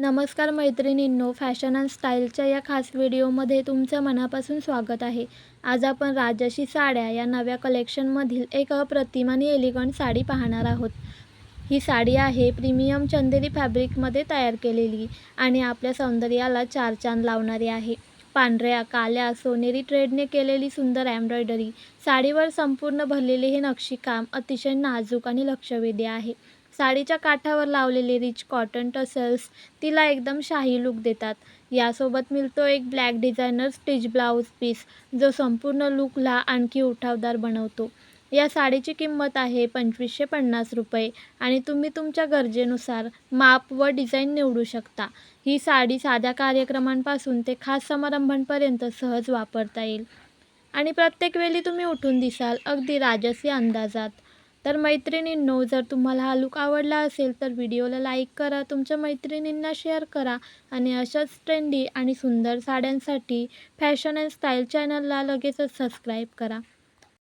नमस्कार मैत्रिणींनो fashion and स्टाईलच्या या खास व्हिडिओमध्ये तुमचं मनापासून स्वागत आहे. आज आपण राजशी साड्या या नव्या कलेक्शनमधील एक अप्रतिम आणि एलिगंट साडी पाहणार आहोत. ही साडी आहे प्रीमियम चंदेरी फॅब्रिकमध्ये तयार केलेली आणि आपल्या सौंदर्याला चार चांद लावणारी आहे. पांढऱ्या काल्या सोनेरी ट्रेडने केलेली सुंदर एम्ब्रॉयडरी साडीवर संपूर्ण भरलेले हे नक्षीकाम अतिशय नाजूक आणि लक्षवेधी आहे. साडीच्या काठावर लावलेले रिच कॉटन टसल्स तिला एकदम शाही लुक देतात. यासोबत मिळतो एक black designer stitch blouse piece जो संपूर्ण लुकला आणखी उठावदार बनवतो. या साडीची किंमत आहे पंचवीसशे पन्नास रुपये आणि तुम्ही तुमच्या गरजेनुसार माप व डिझाईन निवडू शकता. ही साडी साध्या कार्यक्रमांपासून ते खास समारंभांपर्यंत सहज वापरता येईल. आणि प्रत्येक वेळी तुम्ही उठून दिसाल अगदी राजसी अंदाजात. तर मैत्रिणींनो जर तुम्हाला हा लुक आवडला असेल तर व्हिडिओला लाईक करा तुमच्या मैत्रिणींना शेअर करा आणि अशाच ट्रेंडी आणि सुंदर साड्यांसाठी फॅशन अँड स्टाईल चॅनलला लगेचच सबस्क्राईब करा.